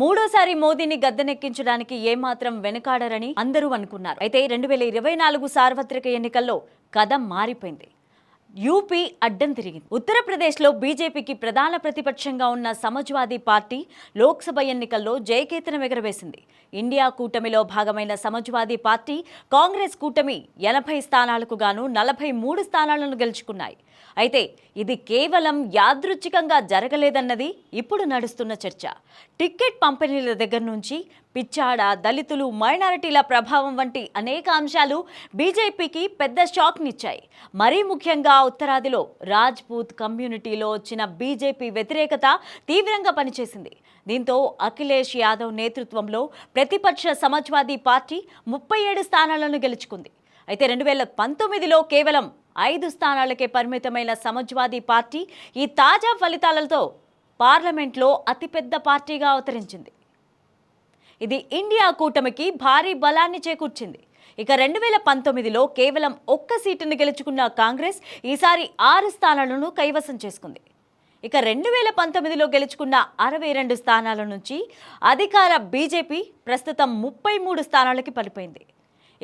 మూడోసారి మోదీని గద్దెనెక్కించడానికి ఏమాత్రం వెనుకాడరని అందరూ అనుకున్నారు. అయితే రెండు వేల ఇరవై నాలుగు సార్వత్రిక ఎన్నికల్లో కథ మారిపోయింది. యూపీ అడ్డం తిరిగింది. ఉత్తరప్రదేశ్లో బీజేపీకి ప్రధాన ప్రతిపక్షంగా ఉన్న సమాజ్వాదీ పార్టీ లోక్సభ ఎన్నికల్లో జయకేతనం ఎగరవేసింది. ఇండియా కూటమిలో భాగమైన సమాజ్వాదీ పార్టీ కాంగ్రెస్ కూటమి ఎనభై స్థానాలకు గాను నలభై మూడు స్థానాలను గెలుచుకున్నాయి. అయితే ఇది కేవలం యాదృచ్ఛికంగా జరగలేదన్నది ఇప్పుడు నడుస్తున్న చర్చ. టిక్కెట్ పంపిణీల దగ్గర నుంచి పిచ్చాడ దళితులు మైనారిటీల ప్రభావం వంటి అనేక అంశాలు బీజేపీకి పెద్ద షాక్నిచ్చాయి. మరీ ముఖ్యంగా ఉత్తరాదిలో రాజ్పూత్ కమ్యూనిటీలో వచ్చిన బీజేపీ వ్యతిరేకత తీవ్రంగా పనిచేసింది. దీంతో అఖిలేష్ యాదవ్ నేతృత్వంలో ప్రతిపక్ష సమాజ్వాదీ పార్టీ ముప్పై ఏడు స్థానాలను గెలుచుకుంది. అయితే రెండు వేల పంతొమ్మిదిలో కేవలం ఐదు స్థానాలకే పరిమితమైన సమాజ్వాదీ పార్టీ ఈ తాజా ఫలితాలతో పార్లమెంట్లో అతిపెద్ద పార్టీగా అవతరించింది. ఇది ఇండియా కూటమికి భారీ బలాన్ని చేకూర్చింది. ఇక రెండు వేల పంతొమ్మిదిలో కేవలం ఒక్క సీటును గెలుచుకున్న కాంగ్రెస్ ఈసారి ఆరు స్థానాలను కైవసం చేసుకుంది. ఇక రెండు వేల పంతొమ్మిదిలో గెలుచుకున్న అరవై రెండు స్థానాల నుంచి అధికార బీజేపీ ప్రస్తుతం ముప్పై మూడు స్థానాలకి పడిపోయింది.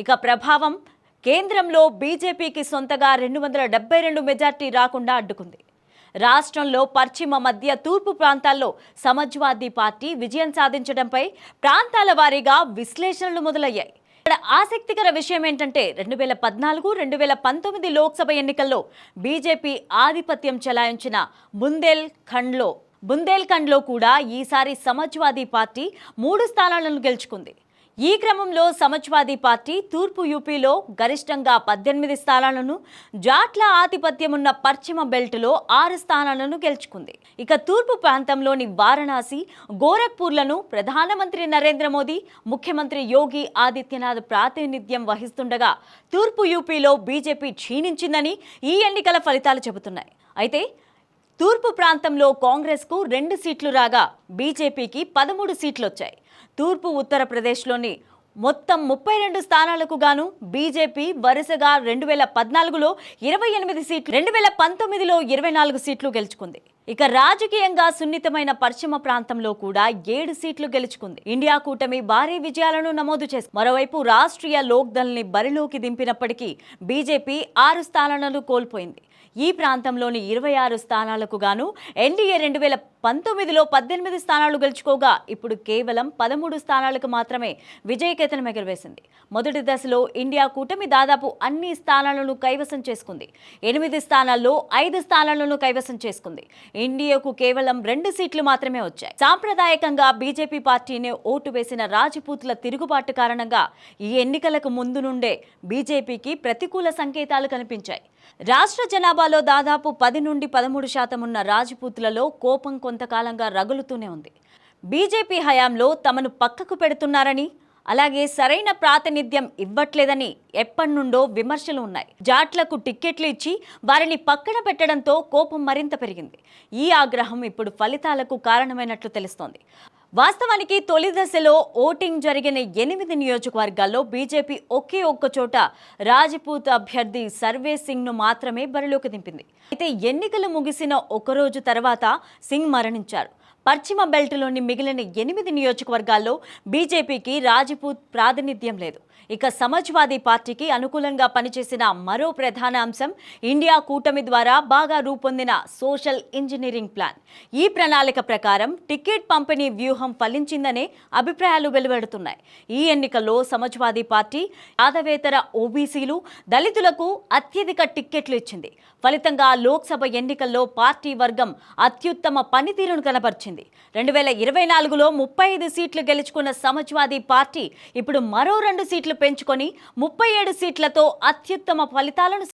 ఇక ప్రభావం కేంద్రంలో బీజేపీకి సొంతగా రెండు వందల డెబ్బై రెండు మెజార్టీ రాకుండా అడ్డుకుంది. రాష్ట్రంలో పశ్చిమ మధ్య తూర్పు ప్రాంతాల్లో సమాజ్వాదీ పార్టీ విజయం సాధించడంపై ప్రాంతాల వారీగా విశ్లేషణలు మొదలయ్యాయి. ఇక్కడ ఆసక్తికర విషయం ఏంటంటే రెండు వేల పద్నాలుగు రెండు వేల పంతొమ్మిది లోక్సభ ఎన్నికల్లో బీజేపీ ఆధిపత్యం చెలాయించిన బుందేల్ ఖండ్లో కూడా ఈసారి సమాజ్వాదీ పార్టీ మూడు స్థానాలను గెలుచుకుంది. ఈ క్రమంలో సమాజ్వాదీ పార్టీ తూర్పు యూపీలో గరిష్టంగా పద్దెనిమిది స్థానాలను జాట్ల ఆధిపత్యం ఉన్న పశ్చిమ బెల్ట్లో ఆరు స్థానాలను గెలుచుకుంది. ఇక తూర్పు ప్రాంతంలోని వారణాసి గోరఖ్పూర్లను ప్రధానమంత్రి నరేంద్ర మోదీ ముఖ్యమంత్రి యోగి ఆదిత్యనాథ్ ప్రాతినిధ్యం వహిస్తుండగా తూర్పు యూపీలో బీజేపీ క్షీణించిందని ఈ ఎన్నికల ఫలితాలు చెబుతున్నాయి. అయితే తూర్పు ప్రాంతంలో కాంగ్రెస్కు రెండు సీట్లు రాగా బీజేపీకి పదమూడు సీట్లు వచ్చాయి తూర్పు ఉత్తరప్రదేశ్లోని మొత్తం ముప్పై రెండు స్థానాలకు గాను బీజేపీ వరుసగా రెండు వేల పద్నాలుగులో ఇరవై ఎనిమిది సీట్లు రెండు వేల పంతొమ్మిదిలో ఇరవై నాలుగు సీట్లు గెలుచుకుంది. ఇక రాజకీయంగా సున్నితమైన పశ్చిమ ప్రాంతంలో కూడా ఏడు సీట్లు గెలుచుకుంది. ఇండియా కూటమి భారీ విజయాలను నమోదు చేసింది. మరోవైపు రాష్ట్రీయ లోక్ దళ్ని బరిలోకి దింపినప్పటికీ బీజేపీ ఆరు స్థానాలను కోల్పోయింది. ఈ ప్రాంతంలోని ఇరవై ఆరు స్థానాలకు గాను ఎన్డీఏ రెండు వేల పంతొమ్మిదిలో పద్దెనిమిది స్థానాలు గెలుచుకోగా ఇప్పుడు కేవలం పదమూడు స్థానాలకు మాత్రమే విజయకేతనం ఎగరవేసింది. మొదటి దశలో ఇండియా కూటమి దాదాపు అన్ని స్థానాలను కైవసం చేసుకుంది. ఎనిమిది స్థానాల్లో ఐదు స్థానాలను కైవసం చేసుకుంది. ఇండియాకు కేవలం రెండు సీట్లు మాత్రమే వచ్చాయి. సాంప్రదాయకంగా బీజేపీ పార్టీని ఓటు వేసిన రాజపూత్ల తిరుగుబాటు కారణంగా ఈ ఎన్నికలకు ముందు నుండే బీజేపీకి ప్రతికూల సంకేతాలు కనిపించాయి. రాష్ట్ర జనాభాలో దాదాపు పది నుండి పదమూడు శాతం ఉన్న రాజపూత్లలో కోపం కొంతకాలంగా రగులుతూనే ఉంది. బీజేపీ హయాంలో తమను పక్కకు పెడుతున్నారని అలాగే సరైన ప్రాతినిధ్యం ఇవ్వట్లేదని ఎప్పటి నుండో విమర్శలు ఉన్నాయి. జాట్లకు టిక్కెట్లు ఇచ్చి వారిని పక్కన పెట్టడంతో కోపం మరింత పెరిగింది. ఈ ఆగ్రహం ఇప్పుడు ఫలితాలకు కారణమైనట్లు తెలుస్తోంది. వాస్తవానికి తొలి దశలో ఓటింగ్ జరిగిన ఎనిమిది నియోజకవర్గాల్లో బీజేపీ ఒకే ఒక్క చోట రాజ్పూత్ అభ్యర్థి సర్వే సింగ్ను మాత్రమే బరిలోకి దింపింది. అయితే ఎన్నికలు ముగిసిన ఒకరోజు తర్వాత సింగ్ మరణించారు. పశ్చిమ బెల్ట్లోని మిగిలిన ఎనిమిది నియోజకవర్గాల్లో బీజేపీకి రాజ్పూత్ ప్రాతినిధ్యం లేదు. ఇక సమాజ్వాదీ పార్టీకి అనుకూలంగా పనిచేసిన మరో ప్రధాన అంశం ఇండియా కూటమి ద్వారా బాగా రూపొందిన సోషల్ ఇంజనీరింగ్ ప్లాన్. ఈ ప్రణాళిక ప్రకారం టికెట్ పంపిణీ వ్యూహం ఫలించిందనే అభిప్రాయాలు వెలువడుతున్నాయి. ఈ ఎన్నికల్లో సమాజ్వాదీ పార్టీ యాదవేతర ఓబీసీలు దళితులకు అత్యధిక టిక్కెట్లు ఇచ్చింది. ఫలితంగా లోక్సభ ఎన్నికల్లో పార్టీ వర్గం అత్యుత్తమ పనితీరును కనబర్చింది. రెండు వేల ఇరవై నాలుగులో ముప్పై ఐదు సీట్లు గెలుచుకున్న సమాజ్వాదీ పార్టీ ఇప్పుడు మరో రెండు సీట్లు పెంచుకొని ముప్పై ఏడు సీట్లతో అత్యుత్తమ ఫలితాలను